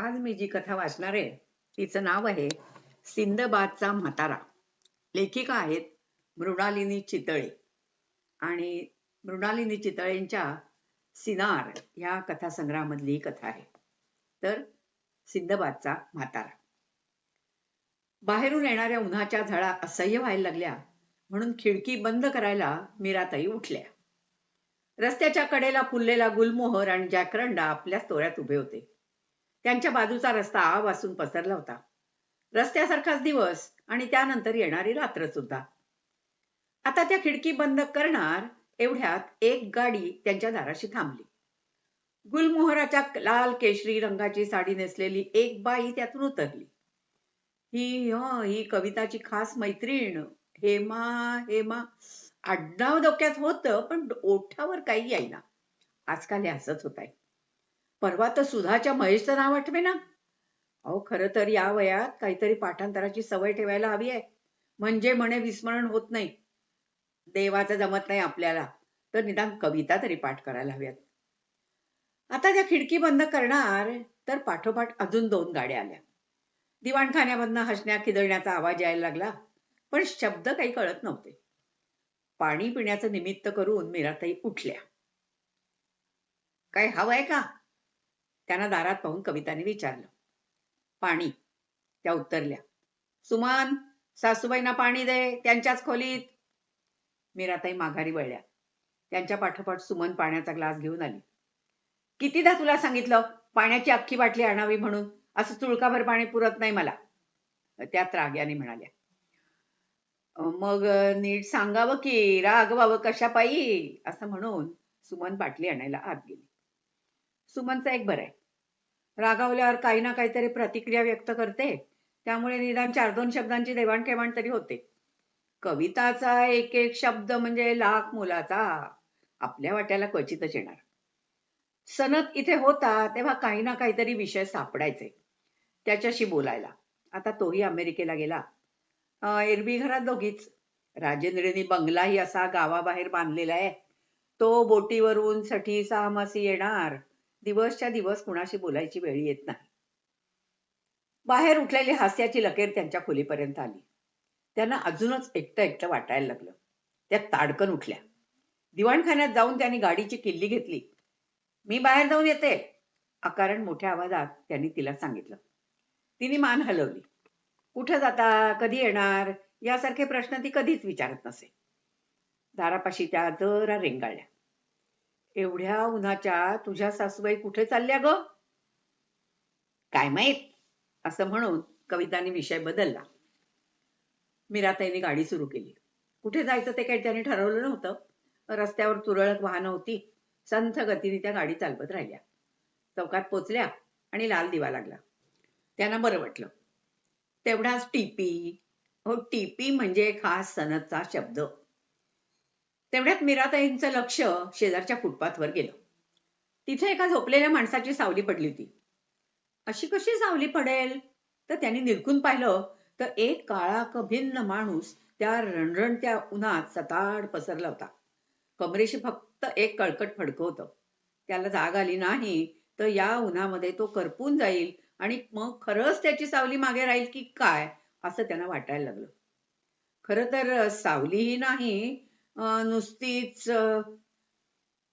आज मी जी कथा वाचणार आहे तिचं नाव आहे सिंदबादचा म्हातारा. लेखिका आहेत मृणालिनी चितळे. आणि मृणालिनी चितळेंच्या सिनार या कथासंग्रहामधली ही कथा आहे. तर सिंदबादचा म्हातारा. बाहेरून येणाऱ्या उन्हाच्या झळा असह्य व्हायला लागल्या म्हणून खिडकी बंद करायला मीराताई उठल्या. रस्त्याच्या कडेला फुललेला गुलमोहर आणि जॅकरंडा आपल्या तोऱ्यात उभे होते. त्यांच्या बाजूचा रस्ता आ वासून पसरला होता. रस्त्यासारखाच दिवस आणि त्यानंतर येणारी रात्र सुद्धा. आता त्या खिडकी बंद करणार एवढ्यात एक गाडी त्यांच्या दाराशी थांबली. गुलमोहराच्या लाल केशरी रंगाची साडी नेसलेली एक बाई त्यातून उतरली. ही हं, ही कविताची खास मैत्रीण. हेमा हेमा. आडनाव डोक्यात होतं पण ओठावर काही यायना. आजकाल हे असंच होत आहे परवा तर सुधाच्या महेशचं नाव आठवे ना. अहो खरं तर या वयात काहीतरी पाठांतराची सवय ठेवायला हवी आहे. म्हणजे म्हणे विस्मरण होत नाही. देवाचं जमत नाही आपल्याला. तर निदान कविता तरी पाठ करायला हव्यात. आता त्या खिडकी बंद करणार तर पाठोपाठ अजून दोन गाड्या आल्या. दिवाणखान्यामधनं हसण्या खिदळण्याचा आवाज यायला लागला पण शब्द काही कळत नव्हते. पाणी पिण्याचं निमित्त करून मीराताई उठल्या. काय हवंय का? त्यांना दारात पाहून कविताने विचारलं. पाणी. त्या उत्तरल्या सुमन सासूबाईंना पाणी दे त्यांच्याच खोलीत. मीराताई माघारी वळल्या. त्यांच्या पाठोपाठ सुमन पाण्याचा ग्लास घेऊन आली. कितीदा तुला सांगितलं पाण्याची अख्खी बाटली आणावी म्हणून? असं चुळकाभर पाणी पुरत नाही मला. त्यात त्राग्याने म्हणाल्या. मग नीट सांगावं की रागवावं कशा पायी? असं म्हणून सुमन बाटली आणायला आत गेली. सुमनचं एक बरं आहे. रागावल्यावर काही ना काहीतरी प्रतिक्रिया व्यक्त करते. त्यामुळे निदान चार दोन शब्दांची देवाणघेवाण तरी होते. कविताचा एक एक शब्द म्हणजे लाख मुलाचा. आपल्या वाट्याला क्वचितच येणार. सनत इथे होता तेव्हा काही ना काहीतरी विषय सापडायचे त्याच्याशी बोलायला. आता तोही अमेरिकेला गेला. एरबी एरवी घरात दोघीच. राजेंद्रनी बंगलाही असा गावाबाहेर बांधलेला आहे. तो बोटीवरून साठी सहामासी येणार. दिवसच्या दिवस कुणाशी बोलायची वेळ येत नाही. बाहेर उठलेली हास्याची लकेर त्यांच्या खोलीपर्यंत आली. त्यांना अजूनच एकटं एकटं वाटायला लागलं. त्या ताडकन उठल्या. दिवाणखान्यात जाऊन त्यांनी गाडीची किल्ली घेतली. मी बाहेर जाऊन येते. अकारण मोठ्या आवाजात त्यांनी तिला सांगितलं. तिने मान हलवली. कुठं जाता? कधी येणार? यासारखे प्रश्न ती कधीच विचारत नसे. दारापाशी त्या जरा रेंगाळल्या. एवढ्या उन्हाच्या तुझ्या सासूबाई कुठे चालल्या ग? काय माहीत? असं म्हणून कविताने विषय बदलला. मीराताईने गाडी सुरू केली. कुठे जायचं ते काही त्यांनी ठरवलं नव्हतं. रस्त्यावर तुरळक वाहनं होती. संथ गतीने त्या गाडी चालवत राहिल्या. चौकात पोचल्या आणि लाल दिवा लागला. त्यांना बरं वाटलं. तेवढाच टीपी. हो टीपी म्हणजे खास सनदचा शब्द. तेवढ्यात मीराताईंचं लक्ष शेजारच्या फुटपाथवर गेलं. तिथे एका झोपलेल्या माणसाची सावली पडली होती. अशी कशी सावली पडेल? तर त्यांनी निरखून पाहिलं तर एक काळा कभिन्न माणूस त्या रणरणत्या उन्हात सताड पसरला होता. कमरेशी फक्त एक कळकट फडकं होतं. त्याला जाग आली नाही तर या उन्हामध्ये तो करपून जाईल आणि मग खरंच त्याची सावली मागे राहील की काय असं त्यांना वाटायला लागलं. खरं तर सावलीही नाही नुसतीच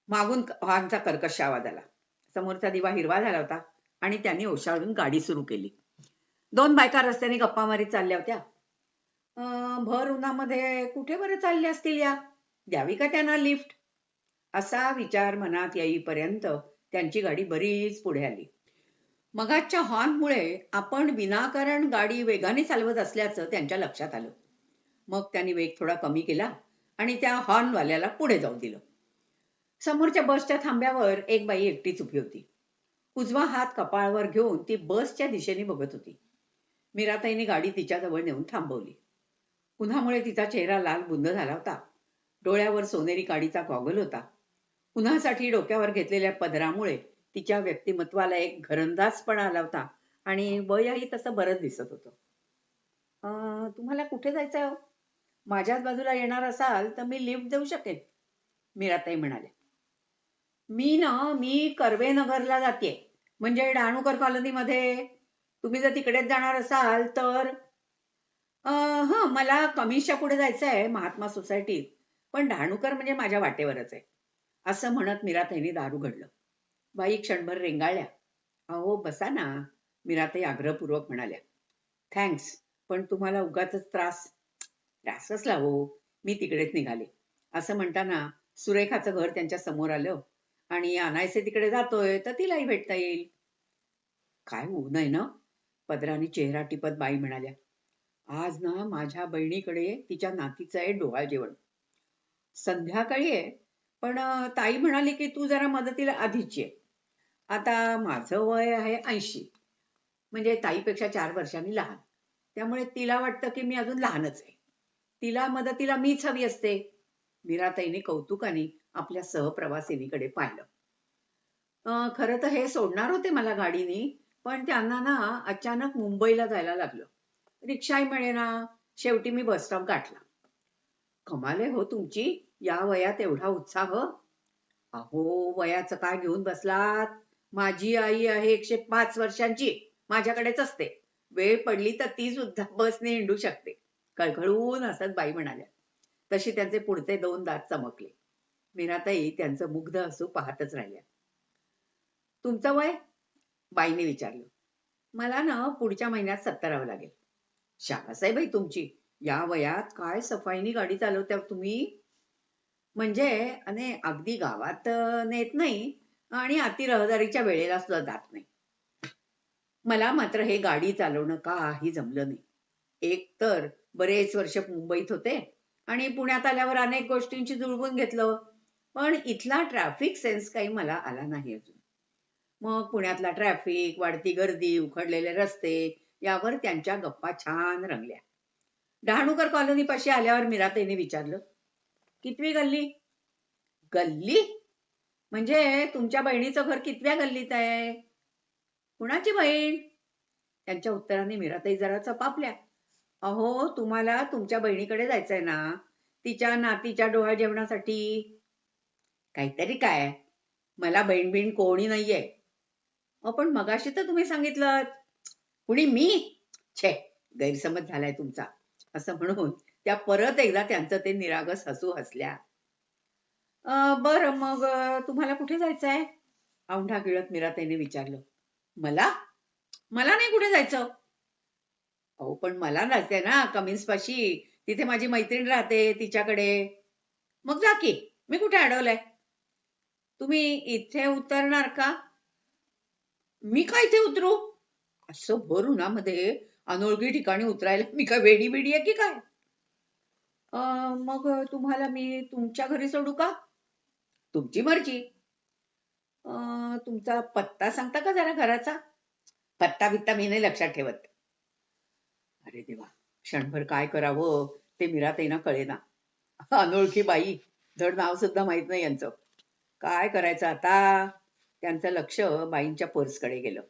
मागून हॉर्नचा कर्कश आवाज आला. समोरचा दिवा हिरवा झाला होता आणि त्यांनी ओशाळून गाडी सुरू केली. दोन बायका रस्त्याने गप्पा मारीत चालल्या होत्या. भर उन्हामध्ये कुठे बरं चालल्या असतील या? द्यावी का त्यांना लिफ्ट? असा विचार मनात येईपर्यंत त्यांची गाडी बरीच पुढे आली. मगाच्या हॉर्नमुळे आपण विनाकारण गाडी वेगाने चालवत असल्याचं त्यांच्या लक्षात आलं. मग त्यांनी वेग थोडा कमी केला. आणि त्या हॉर्नवाल्याला पुढे जाऊ दिलं. समोरच्या बसच्या थांब्यावर एक बाई एकटीच उभी होती. उजवा हात कपाळावर घेऊन ती बसच्या दिशेने बघत होती. मीराताईने गाडी तिच्याजवळ नेऊन थांबवली. उन्हामुळे तिचा चेहरा लाल बुंद झाला होता. डोळ्यावर सोनेरी काडीचा गॉगल होता. उन्हासाठी डोक्यावर घेतलेल्या पदरामुळे तिच्या व्यक्तिमत्वाला एक घरंदाजपणा आला होता आणि वयही तसं बरंच दिसत होतं. "अं, तुम्हाला कुठे जायचं आहे हो? माझ्याच बाजूला येणार असाल तर मी लिफ्ट देऊ शकेन मीराताई म्हणाले मी ना मी कर्वेनगरला जाते म्हणजे डहाणूकर कॉलनीमध्ये. तुम्ही जर तिकडेच जाणार असाल तर हा मला कमिशच्या पुढे जायचं आहे महात्मा सोसायटीत पण डहाणूकर म्हणजे माझ्या वाटेवरच आहे. असं म्हणत मीराताईने दारू घडलं. बाई क्षणभर रेंगाळल्या. अहो बसा ना मीराताई आग्रहपूर्वक म्हणाल्या. थँक्स पण तुम्हाला उगाच त्रास त्यासच लावो मी तिकडेच निघाले. असं म्हणताना सुरेखाचं घर त्यांच्यासमोर आलं आणि अनायसे तिकडे जातोय तर तिलाही भेटता येईल. काय होऊ नये ना? पदराने चेहरा टिपत बाई म्हणाल्या. आज ना माझ्या बहिणीकडे तिच्या नातीचं आहे डोहाळ जेवण. संध्याकाळी आहे पण ताई म्हणाली की तू जरा मदतीला आधीची आहे आता माझं वय आहे ऐंशी. म्हणजे ताईपेक्षा चार वर्षांनी लहान. त्यामुळे तिला वाटतं की मी अजून लहानच आहे. तिला मदतीला मीच हवी असते. मीराताईने कौतुकाने आपल्या सहप्रवासिनीकडे पाहिलं. खर तर हे सोडणार होते मला गाडीनी पण त्यांना ना अचानक मुंबईला जायला लागलं. रिक्षाही मिळेना. शेवटी मी बस स्टॉप गाठला. कमाले हो तुमची. या वयात एवढा उत्साह. अहो वयाचं काय घेऊन बसलात? माझी आई आहे एकशे पाच वर्षांची. माझ्याकडेच असते. वेळ पडली तर ती सुद्धा बसने हिंडू शकते. कळखळून असत बाई म्हणाल्या. तशी त्यांचे पुढचे दोन दात चमकले. मीराताई त्यांचं मुग्ध असू पाहतच राहिल्या. तुमचं वय? बाईने विचारलं. मला ना पुढच्या महिन्यात सत्तरावं लागेल. शाबासाहेब बाई तुमची. या वयात काय सफाईनी गाडी चालवत्या तुम्ही? म्हणजे अने अगदी गावात नेत नाही आणि अति रहदारीच्या वेळेला सुद्धा जात नाही. मला मात्र हे गाडी चालवणं काही जमलं नाही. एक तर बरेच वर्ष मुंबईत होते. आणि पुण्यात आल्यावर अनेक गोष्टींची जुळवून घेतलं. पण इथला ट्रॅफिक सेन्स काही मला आला नाही अजून. मग पुण्यातला ट्रॅफिक वाढती गर्दी उखडलेले रस्ते यावर त्यांच्या गप्पा छान रंगल्या. डहाणूकर कॉलनी पाशी आल्यावर मीराताईने विचारलं कितवी गल्ली? गल्ली? म्हणजे तुमच्या बहिणीचं घर कितव्या गल्लीत आहे? कुणाची बहीण? त्यांच्या उत्तराने मीराताई जरा चपापल्या. अहो तुम्हाला तुमच्या बहिणीकडे जायचंय ना. तिच्या नातीच्या डोळ्या जेवणासाठी. काहीतरी काय? मला बहीण बिण कोणी नाहीये. पण मगाशी तर तुम्ही सांगितलं कुणी? मी? छे गैरसमज झालाय तुमचा. असं म्हणून त्या परत एकदा त्यांचं ते निरागस हसू हसल्या. बर मग तुम्हाला कुठे जायचंय? औंढा गिळत मीराताईने विचारलं. मला? मला नाही कुठे जायचं. अहो पण मला राहते ना कमिन्स पाशी तिथे माझी मैत्रीण राहते तिच्याकडे. मग जा की. मी कुठे अडवलंय? तुम्ही इथे उतरणार का? मी काय इथे उतरू? असं भर उन्हामध्ये अनोळखी ठिकाणी उतरायला मी काय वेडी बिडी आहे की काय? मग तुम्हाला मी तुमच्या घरी सोडू का? तुमची मर्जी. तुमचा पत्ता सांगता का जरा घराचा? पत्ता बित्ता मी नाही लक्षात ठेवत. अरे देवा क्षणभर काय करावं ते मीराताईना कळेना. अनोळखी बाई धड नाव सुद्धा माहीत नाही यांचं. काय करायचं आता? त्यांचं लक्ष बाईंच्या पर्सकडे गेलं.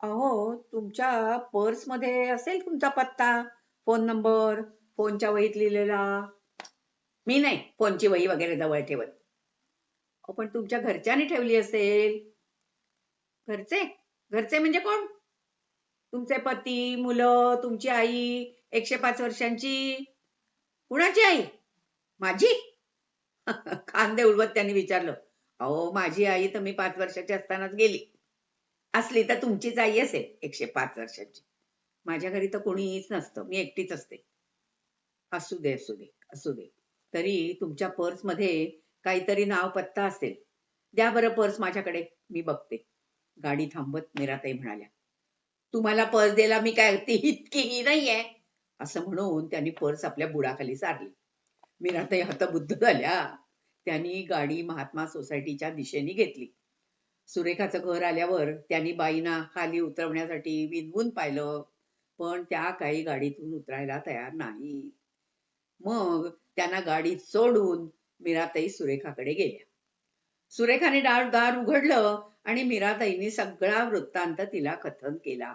अहो तुमच्या पर्समध्ये असेल तुमचा पत्ता फोन नंबर फोनच्या वहीत लिहिलेला. मी नाही फोनची वही वगैरे जवळ ठेवत. पण तुमच्या घरच्याने ठेवली असेल. घरचे? घरचे म्हणजे कोण? तुमचे पती मुलं तुमची आई एकशे पाच वर्षांची. कुणाची आई? माझी? खांदे उडवत त्यांनी विचारलं. अहो माझी आई तर मी पाच वर्षाची असतानाच गेली. असली तर तुमचीच आई असेल एकशे पाच वर्षाची. माझ्या घरी तर कोणीच नसतं मी एकटीच असते. असू दे असू दे असू दे. तरी तुमच्या पर्समध्ये काहीतरी नाव पत्ता असेल. द्या बरं पर्स माझ्याकडे मी बघते. गाडी थांबत मीराताई म्हणाल्या. तुम्हाला पर्स द्यायला मी काय ती इतकीही नाहीये? असं म्हणून त्यांनी पर्स आपल्या बुडाखाली सारली. मीराताई हतबुद्ध झाल्या. त्यांनी गाडी महात्मा सोसायटीच्या दिशेने घेतली. सुरेखाचं घर आल्यावर त्यांनी बाईंना खाली उतरवण्यासाठी विनवून पाहिलं पण त्या काही गाडीतून उतरायला तयार नाही. मग त्यांना गाडी सोडून मीराताई सुरेखाकडे गेल्या. सुरेखाने डाळ दार उघडलं आणि मीराताईने सगळा वृत्तांत तिला कथन केला.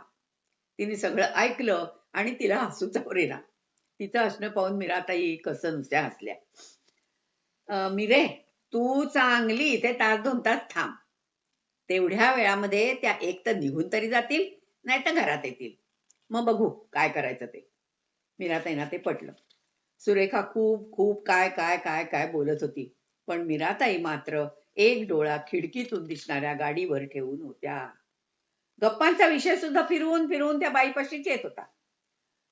तिने सगळं ऐकलं आणि तिला हसू चावरेला तिचं असणं पाहून मीराताई कसं नुसत्या हसल्या. मिरे तू चांगली इथे तास दोन तास थांब. तेवढ्या वेळामध्ये त्या एक तर निघून तरी जातील नाही तर घरात येतील. मग बघू काय करायचं ते. मीराताईना ते पटलं. सुरेखा खूप खूप काय काय काय काय बोलत होती. पण मीराताई मात्र एक डोळा खिडकीतून दिसणाऱ्या गाडीवर ठेवून होत्या. गप्पांचा विषय सुद्धा फिरवून फिरवून त्या बाईपाशीच येत होता.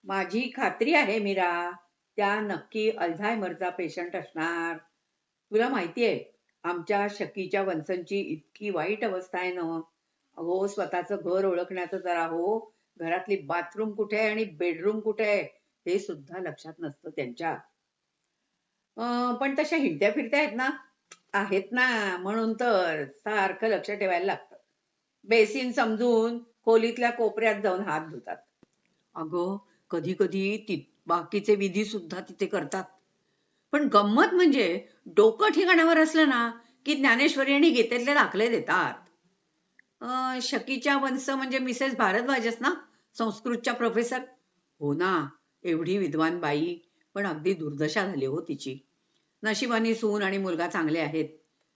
माझी खात्री आहे मीरा त्या नक्की अल्झायमरचा पेशंट असणार. तुला माहितीये आमच्या शकीच्या वंशांची इतकी वाईट अवस्था आहे ना. अहो स्वतःचं घर ओळखण्याचं जरा हो. घरातली बाथरूम कुठे आहे आणि बेडरूम कुठे आहे हे सुद्धा लक्षात नसतं त्यांच्या. अं, पण तशा हिंडत्या फिरत्या आहेत ना. आहेत ना म्हणून तर सारखं लक्ष ठेवायला लागतं. बेसिन समजून खोलीतल्या कोपऱ्यात जाऊन हात धुतात. अगं कधी कधी बाकीचे विधी सुद्धा तिथे करतात. पण गंमत म्हणजे डोकं ठिकाणावर असलं ना की ज्ञानेश्वरी आणि गीतेतले दाखले देतात. शकीच्या वंश म्हणजे मिसेस भारद्वाजच ना संस्कृतच्या प्रोफेसर? हो ना एवढी विद्वान बाई पण अगदी दुर्दशा झाली हो तिची. नशिबाने सून आणि मुलगा चांगले आहेत.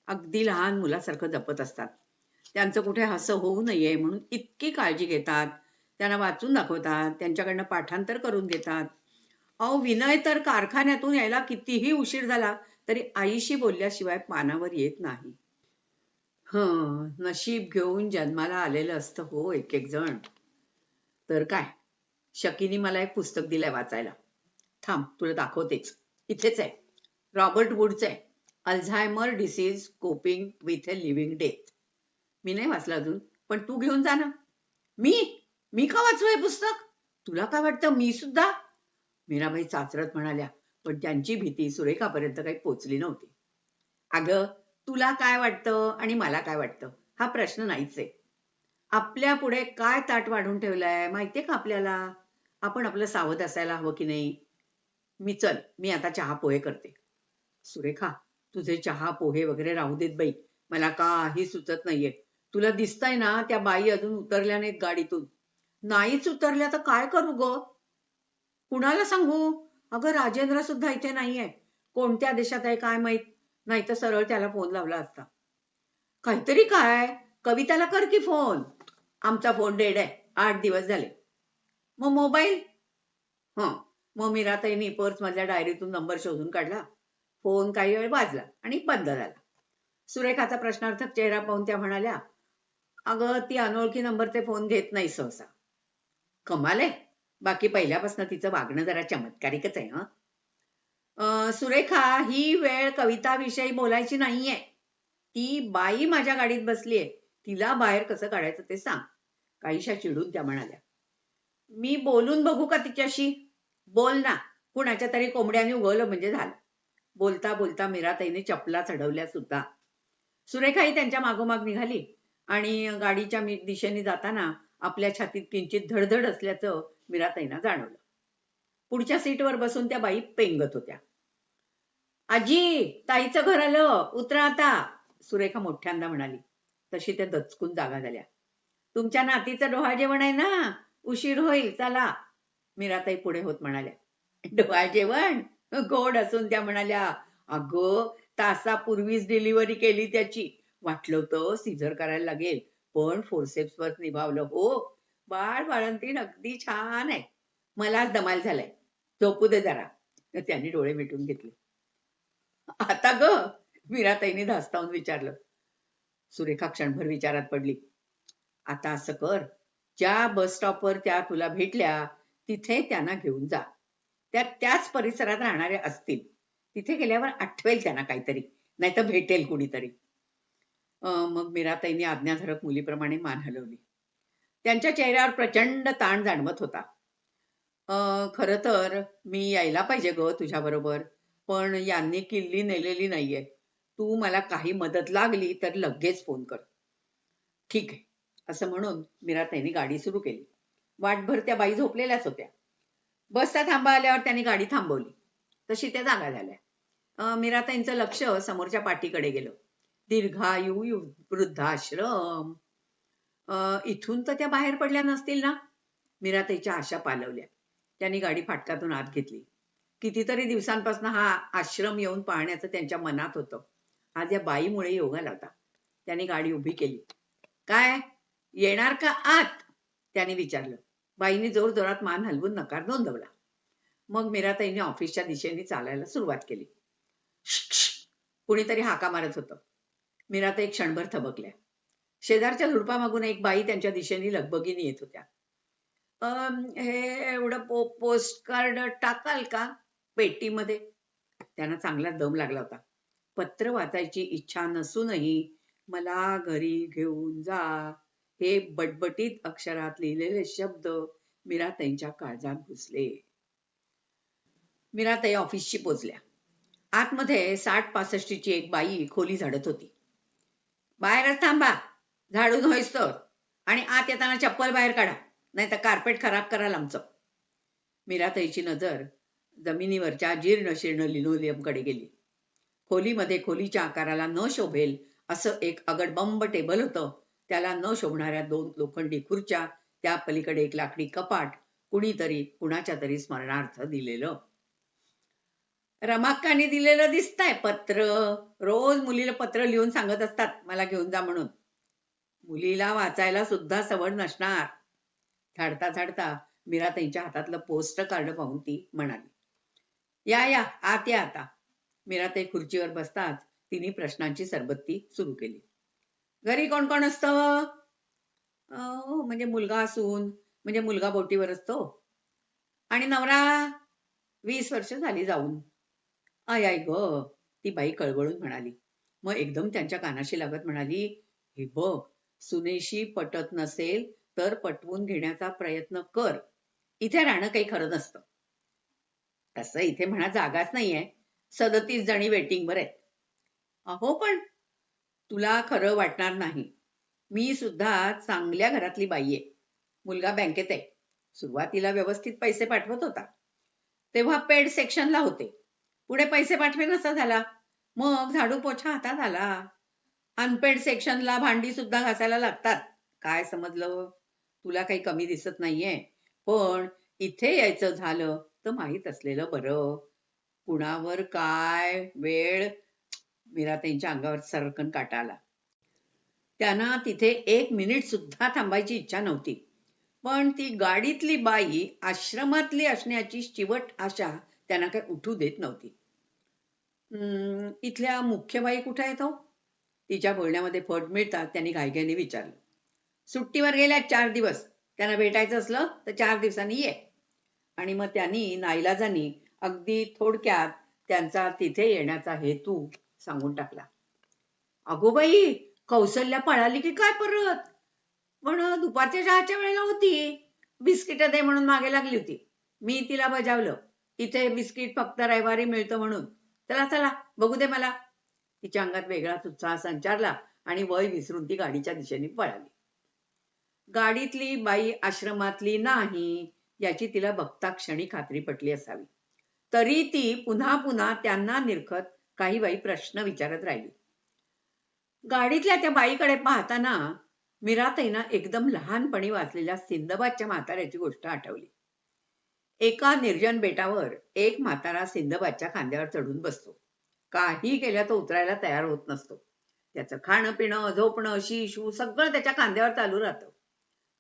अगदी लहान मुलासारखं जपत असतात. त्यांचं कुठे हसं होऊ नये म्हणून इतकी काळजी घेतात. त्यांना वाचून दाखवतात. त्यांच्याकडनं पाठांतर करून घेतात अहो विनय तर कारखान्यातून यायला कितीही उशीर झाला तरी आईशी बोलल्याशिवाय पानावर येत नाही. ह नशीब घेऊन जन्माला आलेलं असतं हो एक एक जण. तर काय? शकीनी मला एक पुस्तक दिलंय वाचायला. थांब तुला दाखवतेच. इथेच आहे. रॉबर्ट वुडचं आहे Alzheimer disease coping with a living death. मी नाही वाचलं अजून पण तू घेऊन जा ना. मी? मी का वाचू हे पुस्तक? तुला काय वाटतं? मी सुद्धा? मीराबाई चाचरत म्हणाल्या पण त्यांची भीती सुरेखापर्यंत काही पोचली नव्हती. अगं तुला काय वाटतं आणि मला काय वाटतं? हा प्रश्न नाहीच आहे. आपल्या पुढे काय ताट वाढून ठेवलाय? माहितीये का आपल्याला? आपण आपलं सावध असायला हवं की नाही? मी चल मी आता चहा पोहे करते. सुरेखा तुझे चहा पोहे वगैरे राहू देत बाई. मला काही सुचत नाहीये. तुला दिसताय ना त्या बाई अजून उतरल्या नाहीत गाडीतून. नाहीच उतरल्या तर काय करू ग? कुणाला सांगू? अगं राजेंद्र सुद्धा इथे नाहीये. कोणत्या देशात आहे काय माहीत? नाही तर सरळ त्याला फोन लावला असता. काहीतरी काय? कविताला कर की फोन. आमचा फोन डेड आहे. आठ दिवस झाले. मग मोबाईल? हं. मग मीराताईनी पर्स मधल्या डायरीतून नंबर शोधून काढला. फोन काही वेळ वाजला आणि बंद झाला. सुरेखाचा प्रश्नार्थक चेहरा पाहून त्या म्हणाल्या अगं ती अनोळखी नंबरचे फोन घेत नाही सहसा. कमाल आहे. बाकी पहिल्यापासून तिचं वागणं जरा चमत्कारिकच आहे हा. सुरेखा ही वेळ कविताविषयी बोलायची नाहीये. ती बाई माझ्या गाडीत बसलीये. तिला बाहेर कसं काढायचं ते सांग. काहीशा चिडून त्या म्हणाल्या मी बोलून बघू का तिच्याशी? बोल ना. कुणाच्या तरी कोंबड्याने उगवलं म्हणजे झालं. बोलता बोलता मीराताईने चपला चढवल्या सुद्धा. सुरेखाही त्यांच्या मागोमाग निघाली आणि गाडीच्या मी- दिशेने जाताना आपल्या छातीत किंचित धडधड असल्याचं मीराताईंना जाणवलं. पुढच्या सीटवर बसून त्या बाई पेंगत होत्या. आजी ताईचं घर आलं उतरा आता. सुरेखा मोठ्यांदा म्हणाली. तशी त्या दचकून जागा झाल्या. तुमच्या नातीचं डोहा जेवण आहे ना? उशीर होईल चला. मीराताई पुढे होत म्हणाल्या. डोहा जेवण? गोड असून त्या म्हणाल्या अगं तासापूर्वीच डिलिव्हरी केली त्याची. वाटलं होतं सिझर करायला लागेल पण फोरसेप्स वर निभावलं हो. बाळ बाळंतीण अगदी छान आहे. मलाच दमाल झालाय. झोपू दे जरा. त्यांनी डोळे मिटून घेतले. आता ग मीराताईने धास्तावून विचारलं. सुरेखा क्षणभर विचारात पडली. आता असं कर. ज्या बस स्टॉपवर त्या तुला भेटल्या तिथे त्यांना घेऊन जा. त्या त्याच परिसरात राहणारे असतील. तिथे गेल्यावर आठवेल त्यांना काहीतरी. नाही तर भेटेल कुणीतरी. मग मीराताईने आज्ञाधारक मुलीप्रमाणे मान हलवली. त्यांच्या चेहऱ्यावर प्रचंड ताण जाणवत होता. खर तर मी यायला पाहिजे ग तुझ्या बरोबर पण यांनी किल्ली नेलेली नाहीये. तू मला काही मदत लागली तर लगेच फोन कर. ठीक आहे असं म्हणून मीराताईने गाडी सुरू केली. वाटभर त्या बाई झोपलेल्याच होत्या. बसचा थांबा आल्यावर त्यांनी गाडी थांबवली. तशी त्या जागा झाल्या. मीराताईंचं लक्ष समोरच्या पाठीकडे गेलं. दीर्घायू वृद्धाश्रम. अं, इथून तर त्या बाहेर पडल्या नसतील ना? मीराताईच्या आशा पालवल्या. त्यांनी गाडी फाटकातून आत घेतली. कितीतरी दिवसांपासून हा आश्रम येऊन पाहण्याचं त्यांच्या मनात होतं. आज या बाईमुळे योगा होता त्यांनी गाडी उभी केली. काय? येणार का आत? त्याने विचारलं. बाईने जोर जोरात मान हलवून नकार नोंदवला. मग मीराताईने ऑफिसच्या दिशेने चालायला सुरुवात केली. कुणीतरी हाका मारत होतं. मीराताई क्षणभर थबकल्या. शेजारच्या झुडपामागून एक बाई त्यांच्या दिशेने लगबगीने येत होत्या. हे एवढं पो पोस्ट कार्ड टाकाल का पेटीमध्ये? त्यांना चांगला दम लागला होता. पत्र वाचायची इच्छा नसूनही मला घरी घेऊन जा. हे बटबटीत अक्षरात लिहिलेले शब्द मीराताईंच्या काळजात घुसले. मीराताई ऑफिसची पोचल्या. आतमध्ये साठ पासष्टीची एक बाई खोली झाडत होती. बाहेरच थांबा झाडून होईस तर. आणि आत येताना चप्पल बाहेर काढा नाही तर कार्पेट खराब कराल आमचं. मीराताईची नजर जमिनीवरच्या जीर्ण शीर्ण लिनोलियमकडे गेली. खोलीमध्ये खोलीच्या आकाराला न शोभेल असं एक अगडबंब टेबल होतं. त्याला न शोभणाऱ्या दोन लोखंडी खुर्च्या त्या पलीकडे एक लाकडी कपाट कुणीतरी कुणाच्या तरी स्मरणार्थ दिलेलं. रमाक्काने दिलेलं दिसतंय पत्र. रोज मुलीला पत्र लिहून सांगत असतात मला घेऊन जा म्हणून. मुलीला वाचायला सुद्धा सवड नसणार. झाडता झाडता मीरा त्यांच्या हातातलं पोस्ट कार्ड पाहून ती म्हणाली या या आत या आता. मीराताई खुर्चीवर बसताच तिने प्रश्नांची सरबत्ती सुरू केली. घरी कोण कोण असतं? हो, म्हणजे मुलगा असून म्हणजे मुलगा बोटीवर असतो. आणि नवरा वीस वर्ष झाली जाऊन. आय आय ग ती बाई कळवळून म्हणाली. मग एकदम त्यांच्या कानाशी लागत म्हणाली हे बघ सुनेशी पटत नसेल तर पटवून घेण्याचा प्रयत्न कर. इथे राहणं काही खरं नसतं. तसं इथे म्हणा जागाच नाहीये. सदतीस जणी वेटिंगवर आहेत. अहो पण तुला खरं वाटणार नाही. मी सुद्धा चांगल्या घरातली बाई आहे. मुलगा बँकेत आहे. सुरुवातीला व्यवस्थित पैसे पाठवत होता. तेव्हा पेड सेक्शनला होते. पुढे पैसे पाठवे नसा झाला? मग झाडू पोछा हातात आला. अनपेड सेक्शनला भांडी सुद्धा घासायला लागतात. काय समजलं? तुला काही कमी दिसत नाहीये. पण इथे यायचं झालं तर माहीत असलेलं बरं. कुणावर काय वेळ मीराताईंच्या अंगावर सरकन काटा आला त्यांना तिथे एक मिनिट सुद्धा थांबायची इच्छा नव्हती. पण ती गाडीतली बाई आश्रमातली असण्याची चिवट आशा त्यांना काही उठू देत नव्हती. इथल्या मुख्य बाई कुठे आहेत हो? तिच्या बोलण्यामध्ये फट मिळतात त्यांनी घाईघाईने विचारलं. सुट्टीवर गेल्या चार दिवस. त्यांना भेटायचं असलं तर चार दिवसांनी ये. आणि मग त्यांनी नाईलाजानी अगदी थोडक्यात त्यांचा तिथे येण्याचा हेतू सांगून टाकला. अगो बाई कौशल्या पळाली की काय परत? पण दुपारच्या चहाच्या वेळेला होती. बिस्किट दे म्हणून मागे लागली होती. मी तिला बजावलं. इथे बिस्किट फक्त रविवारी मिळतं म्हणून. चला चला बघू दे मला. तिच्या अंगात वेगळाच उत्साह संचारला आणि वय विसरून ती गाडीच्या दिशेने पळाली. गाडीतली बाई आश्रमातली नाही याची तिला बघता क्षणी खात्री पटली असावी. तरी ती पुन्हा पुन्हा त्यांना निरखत काही बाई प्रश्न विचारत राहिली. गाडीतल्या त्या बाईकडे पाहताना मीराताईंना एकदम लहानपणी वाचलेल्या सिंदबादच्या म्हाताऱ्याची गोष्ट आठवली. एका निर्जन बेटावर एक म्हातारा सिंदबादच्या खांद्यावर चढून बसतो. काही केल्या तो उतरायला तयार होत नसतो. त्याचं खाणं पिणं झोपणं शिशू सगळं त्याच्या खांद्यावर चालू राहतं.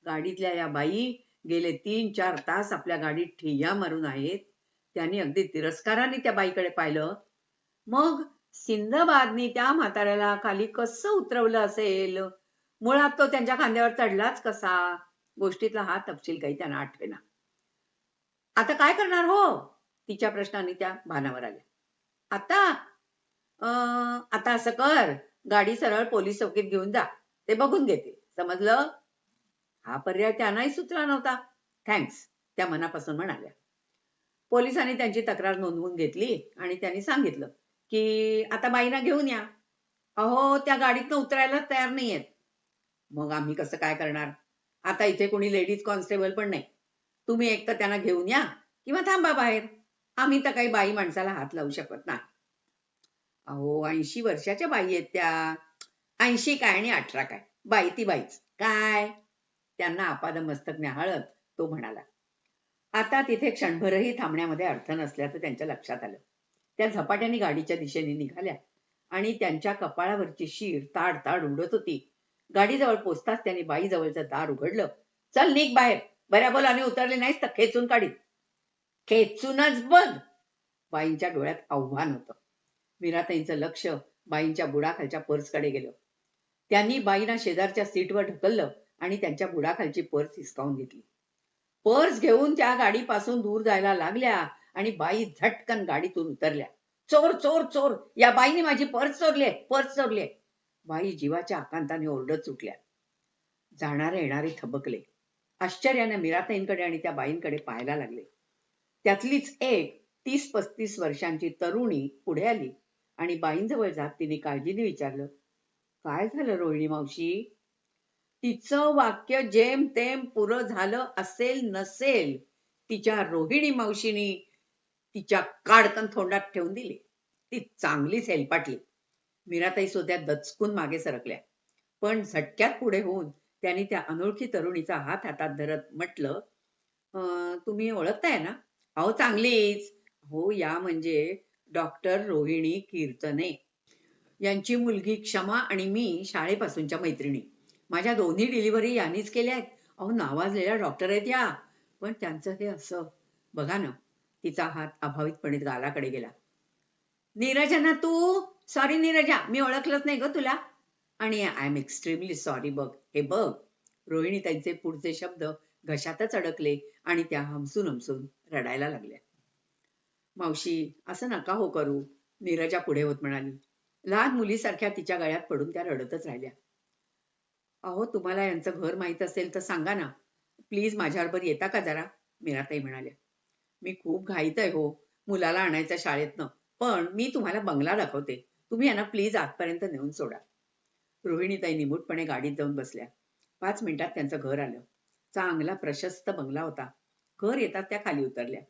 गाडीतल्या या बाई गेले तीन चार तास आपल्या गाडीत ठिय्या मारून आहेत. त्यांनी अगदी तिरस्काराने त्या बाईकडे पाहिलं. मग सिंदबादनी त्या म्हाताऱ्याला खाली कसं उतरवलं असेल? मुळात तो त्यांच्या खांद्यावर चढलाच कसा? गोष्टीतला हा तपशील काही त्यांना आठवेना. आता काय करणार हो? तिच्या प्रश्नाने त्या भानावर आल्या. आता अं, आता असं कर. गाडी सरळ पोलीस चौकीत घेऊन जा. ते बघून घेतील समजलं? हा पर्याय त्यांनाही सुचला नव्हता. थँक्स त्या मनापासून म्हणाल्या. पोलिसांनी त्यांची तक्रार नोंदवून घेतली आणि त्यांनी सांगितलं की आता बाईना घेऊन या. अहो त्या गाडीतनं उतरायला तयार नाहीयेत. मग आम्ही कसं काय करणार? आता इथे कोणी लेडीज कॉन्स्टेबल पण नाही. तुम्ही एक तर त्यांना घेऊन या किंवा थांबा बाहेर. आम्ही तर काही बाई माणसाला हात लावू शकत नाही. अहो ऐंशी वर्षाच्या बाई आहेत त्या. ऐंशी काय आणि अठरा काय? बाई ती बाईच. काय? त्यांना आपाद मस्तक न्याहाळत तो म्हणाला. आता तिथे क्षणभरही थांबण्यामध्ये अर्थ नसल्याचं त्यांच्या लक्षात आलं. त्या झपाट्याने गाडीच्या दिशेने निघाल्या आणि त्यांच्या कपाळावरची शीर ताड ताड उडत होती. गाडीजवळ पोचताच त्याने बाईजवळचं दार उघडलं. चल निघ बाहेर. बऱ्या बोलाने उतरले नाहीस तर खेचून काढीत खेचूनच बघ. बाईंच्या डोळ्यात आव्हान होतं. मीराताईंचं लक्ष बाईंच्या बुडाखालच्या पर्सकडे गेलं. त्यांनी बाईंना शेजारच्या सीटवर ढकललं आणि त्यांच्या बुडाखालची पर्स हिसकावून घेतली. पर्स घेऊन त्या गाडीपासून दूर जायला लागल्या. आणि बाई झटकन गाडीतून उतरल्या. चोर चोर चोर. या बाईने माझी पर्स चोरली पर्स चोरली बाई जीवाच्या आकांताने ओरडत सुटल्या. जाणारे येणारे थबकले. आश्चर्याने मीराताईंकडे आणि त्या बाईंकडे पाहायला लागले. त्यातलीच एक तीस पस्तीस वर्षांची तरुणी पुढे आली आणि बाईंजवळ जात तिने काळजीने विचारलं काय झालं रोहिणी मावशी? तिचं वाक्य जेम तेम पुरं झालं असेल नसेल तिच्या रोहिणी मावशीनी तिच्या काडकन थोंडात ठेवून दिली. ती चांगलीच हेलपाटली मीराताई सोद्या दचकून मागे सरकल्या. पण झटक्यात पुढे होऊन त्यांनी त्या अनोळखी तरुणीचा हात हातात धरत म्हटलं तुम्ही ओळखताय ना? अहो चांगलीच. हो या म्हणजे डॉक्टर रोहिणी कीर्तने. यांची मुलगी क्षमा आणि मी शाळेपासूनच्या मैत्रिणी. माझ्या दोन्ही डिलिव्हरी यांनीच केल्या आहेत. अहो नावाजलेल्या डॉक्टर आहेत या. पण त्यांचं हे असं बघा ना तिचा हात अभावितपणे गालाकडे गेला. नीरजाना तू सॉरी नीरजा मी ओळखलंच नाही ग तुला. आणि आय एम एक्स्ट्रीमली सॉरी बघ. हे बघ रोहिणी त्यांचे पुढचे शब्द घशातच अडकले आणि त्या हमसून हमसून रडायला लागल्या. मावशी असं नका हो करू नीरजा पुढे होत म्हणाली. लहान मुलीसारख्या तिच्या गळ्यात पडून त्या रडतच राहिल्या. अहो तुम्हाला यांचं घर माहीत असेल तर सांगा ना. प्लीज माझ्याबरोबर येता का जरा? मीराताई म्हणाल्या. मी खूप घाईत आहे हो मुलाला आणायचा शाळेतनं. पण मी तुम्हाला बंगला दाखवते. तुम्ही यांना प्लीज आतपर्यंत नेऊन सोडा. रोहिणीताई निमूटपणे गाडीत जाऊन बसल्या. पाच मिनिटात त्यांचं घर आलं. चांगला प्रशस्त बंगला होता. घर येतात त्या खाली उतरल्या.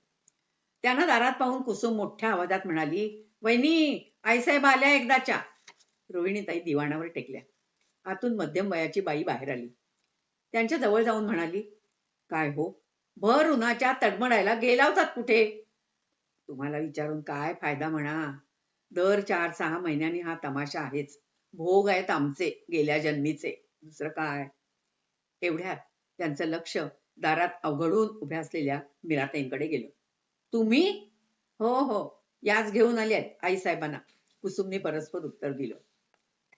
त्यांना दारात पाहून कुसुम मोठ्या आवाजात म्हणाली वहिनी आईसाहेब आल्या एकदाच्या रोहिणीताई दिवाणावर टेकल्या. आतून मध्यम वयाची बाई बाहेर आली. त्यांच्या जवळ जाऊन म्हणाली काय हो? भर उन्हाच्या तडमडायला गेला होतात कुठे? तुम्हाला विचारून काय फायदा म्हणा. दर चार सहा महिन्यांनी हा तमाशा आहेच. भोग आहेत आमचे गेल्या जन्मीचे. दुसरं काय? एवढ्यात त्यांचं लक्ष दारात अवघडून उभ्या असलेल्या मीराताईंकडे गेलो. तुम्ही? हो हो. याच घेऊन आले आहेत आई साहेबांना कुसुमने परस्पर उत्तर दिलं.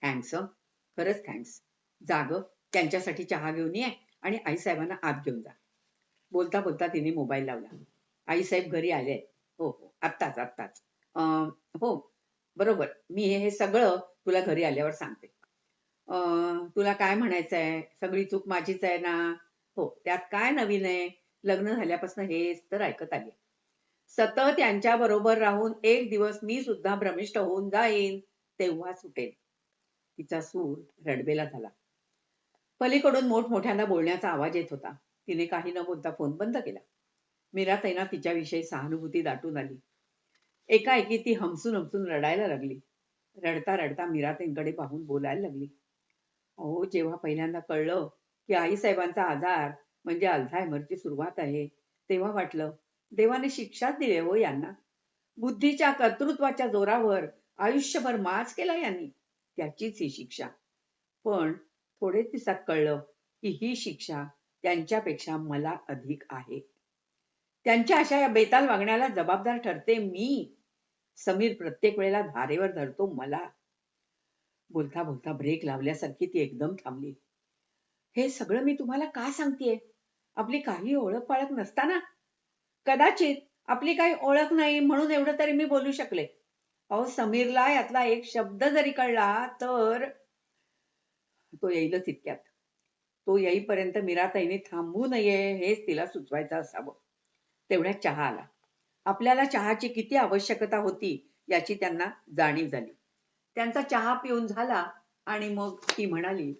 थँक्स खरंच थँक्स. जाग त्यांच्यासाठी चहा घेऊन ये आणि आई साहेबांना आत घेऊन जा. बोलता बोलता तिने मोबाईल लावला. आई साहेब घरी आले आहेत. हो हो. आत्ताच आत्ताच. अं, हो. बरोबर. मी हे सगळं तुला घरी आल्यावर सांगते. अं, तुला काय म्हणायचं आहे सगळी चूक माझीच आहे ना? हो. त्यात काय नवीन आहे? लग्न झाल्यापासून हेच तर ऐकत आले. सतत यांच्या बरोबर राहून एक दिवस मी सुद्धा भ्रमिष्ट होऊन जाईन तेव्हा सुटेल. तिचा सूर रडबेला झाला. पलीकडून मोठमोठ्यांना बोलण्याचा आवाज येत होता. तिने काही न बोलता फोन बंद केला. मीराताईंना तिच्याविषयी सहानुभूती दाटून आली. एकाएकी ती हमसून हमसून रडायला लागली. रडता रडता मीराताईंकडे पाहून बोलायला लागली. अहो जेव्हा पहिल्यांदा कळलं की आईसाहेबांचा आजार म्हणजे अल्झायमरची सुरुवात आहे तेव्हा वाटलं देवाने शिक्षाच दिली हो यांना. बुद्धीच्या कर्तृत्वाच्या जोरावर आयुष्यभर माच केला यांनी. त्याचीच ही शिक्षा. पण थोडेच दिवसात कळलं की ही शिक्षा त्यांच्यापेक्षा मला अधिक आहे. त्यांच्या अशा या बेताल वागण्याला जबाबदार ठरते मी. समीर प्रत्येक वेळेला धारेवर धरतो मला. बोलता बोलता ब्रेक लावल्यासारखी ती एकदम थांबली. हे सगळं मी तुम्हाला का सांगतेय? आपली काही ओळख पाळख नसताना? कदाचित आपली काही ओळख नाही म्हणून एवढं तरी मी बोलू शकले. अहो समीरला यातला एक शब्द जरी कळला तर तो येईलच इतक्यात तो येईपर्यंत मीराताईने थांबू नये हेच तिला सुचवायचं असावं. तेवढ्या चहा आला. आपल्याला चहाची किती आवश्यकता होती याची त्यांना जाणीव झाली. त्यांचा चहा पिऊन झाला आणि मग ती म्हणाली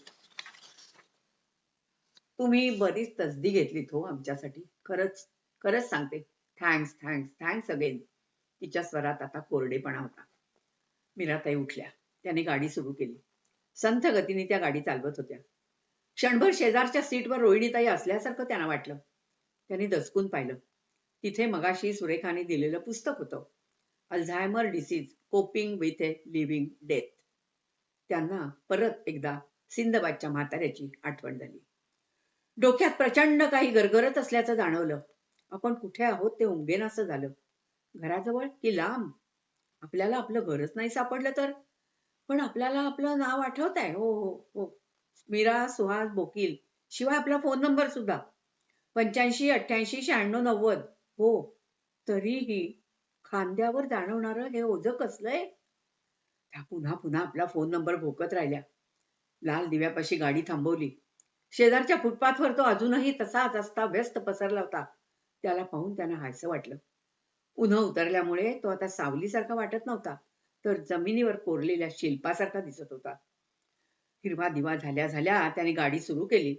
तुम्ही बरीच तसदी घेतलीत हो आमच्यासाठी. खरंच खरंच सांगते. Thanks thanks thanks again. तिच्या स्वरात आता कोरडेपणा होता. मीराताई उठल्या. त्याने गाडी सुरू केली. संथ गतीने त्या गाडी चालवत होत्या. क्षणभर शेजारच्या सीटवर रोहिणीताई असल्यासारखं त्यांना वाटलं. त्यांनी दचकून पाहिलं. तिथे मगाशी सुरेखाने दिलेलं पुस्तक होतं. Alzheimer disease coping with a living death. त्यांना परत एकदा सिंदबादच्या म्हाताऱ्याची आठवण झाली. डोक्यात प्रचंड काही गरगरत असल्याचं जाणवलं. आपण कुठे आहोत ते उमगेनासं झालं. घराजवळ की लांब? आपल्याला आपलं घरच नाही सापडलं तर? पण आपल्याला आपलं नाव आठवत आहे हो हो हो. मीरा सुहास बोकील शिवाय आपला फोन नंबर सुद्धा. पंच्याऐंशी अठ्ठ्याऐंशी शहाण्णव नव्वद. हो तरीही खांद्यावर जाणवणार हे ओझं कसलंय त्या पुन्हा पुन्हा आपला फोन नंबर भोकत राहिल्या. लाल दिव्यापाशी गाडी थांबवली. शेजारच्या फुटपाथवर तो अजूनही तसाच असता व्यस्त पसरला होता. त्याला पाहून त्यांना हायसं वाटलं. उन्ह उतरल्यामुळे तो आता सावलीसारखा वाटत नव्हता तर जमिनीवर कोरलेल्या शिल्पासारखा दिसत होता. हिरवा दिवा झाल्या झाल्या त्याने गाडी सुरू केली.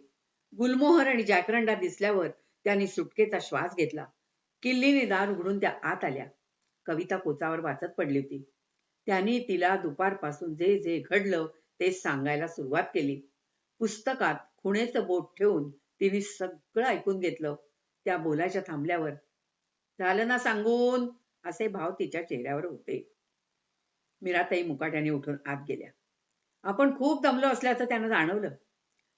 गुलमोहर आणि जॅकरंडा दिसल्यावर त्यांनी सुटकेचा श्वास घेतला. किल्लीने दार उघडून त्या आत आल्या. कविता कोचावर वाचत पडली होती. त्यांनी तिला दुपारपासून जे जे घडलं ते सांगायला सुरुवात केली. पुस्तकात खुणेचं बोट ठेवून तिने सगळं ऐकून घेतलं. त्या बोलायच्या थांबल्यावर झालं ना सांगून असे भाव तिच्या चेहऱ्यावर होते. मीराताई मुकाट्याने उठून आत गेल्या. आपण खूप दमलो असल्याचं त्यांना जाणवलं.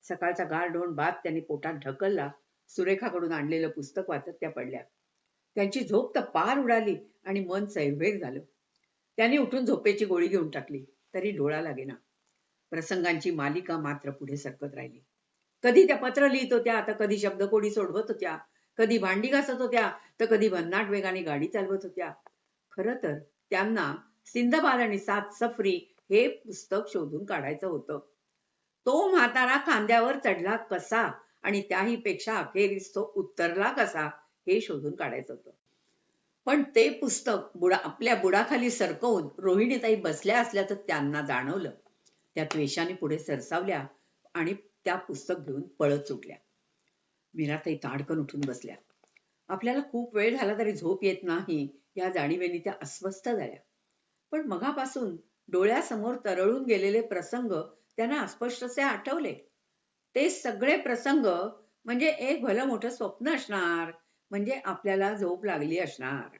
सकाळचा गारडोण बात त्यांनी पोटात ढकलला. सुरेखाकडून आणलेलं पुस्तक वाचत त्या पडल्या. त्यांची झोप तर पार उडाली आणि मन सैवेग झालं. त्यांनी उठून झोपेची गोळी घेऊन टाकली. तरी डोळा लागेना प्रसंगांची मालिका मात्र पुढे सरकत राहिली. कधी त्या पत्र लिहित होत्या तर कधी शब्दकोडी सोडवत होत्या. कधी भांडी घासत होत्या तर कधी भन्नाट वेगाने गाडी चालवत होत्या. खर तर त्यांना सिंधबाद आणि सात सफरी हे पुस्तक शोधून काढायचं होतं. तो म्हातारा खांद्यावर चढला कसा आणि त्याही पेक्षा अखेरीस तो उत्तरला कसा हे शोधून काढायचं होतं. पण ते पुस्तक बुडा आपल्या बुडाखाली सरकवून रोहिणीताई बसल्या असल्याचं त्यांना जाणवलं. त्या त्वेषाने पुढे सरसावल्या आणि त्या पुस्तक घेऊन पळत सुटल्या. मीराताई ताडकन उठून बसल्या. आपल्याला खूप वेळ झाला तरी झोप येत नाही या जाणीवेने त्या अस्वस्थ झाल्या. पण मगापासून डोळ्यासमोर तरळून गेलेले प्रसंग त्यांना अस्पष्टसे आठवले. ते सगळे प्रसंग म्हणजे एक भलं मोठं स्वप्न असणार म्हणजे आपल्याला झोप लागली असणार.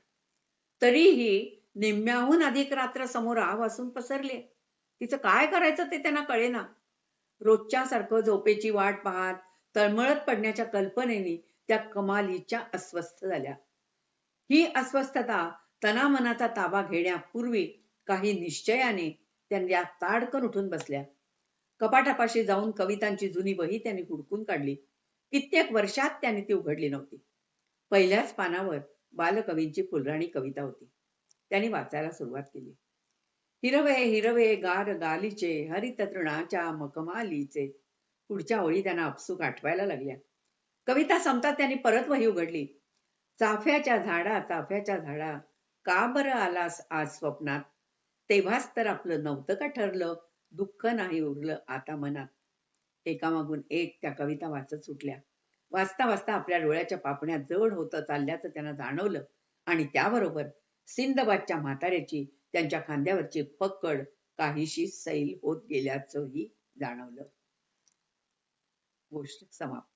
तरीही निम्म्याहून अधिक रात्र समोर आवासून पसरले. तिचं काय करायचं ते त्यांना कळेना. रोजच्या सारखं झोपेची वाट पाहत तळमळत पडण्याच्या कल्पनेने त्या कमालीच्या अस्वस्थ झाल्या. ही अस्वस्थता तनामनाचा ताबा घेण्यापूर्वी काही निश्चयाने त्यांना ताडकन उठून बसल्या. कपाटापाशी जाऊन कवितांची जुनी वही त्यांनी हुडकून काढली. कित्येक वर्षात त्यांनी ती उघडली नव्हती. पहिल्याच पानावर बालकवींची फुलराणी कविता होती. त्यांनी वाचायला सुरुवात केली. हिरवे हिरवे गार गालीचे हरित तृणाच्या मकमालीचे. पुढच्या ओळी त्यांना अपसूक आठवायला लागल्या. कविता संपतात त्यांनी परत वही उघडली. चाफ्याच्या झाडा चाफ्याच्या झाडा. का बरं आलास आज स्वप्नात? तेव्हाच तर आपलं नव्हतं का ठरलं? दुःख नाही उरलं आता मनात. एकामागून एक त्या कविता वाचत सुटल्या. वाचता वाचता आपल्या डोळ्याच्या पापण्या जड होत चालल्याचं त्यांना जाणवलं. आणि त्याबरोबर सिंदबादच्या म्हाताऱ्याची त्यांच्या खांद्यावरची पकड काहीशी सैल होत गेल्याचंही जाणवलं. गोष्ट समाप्त.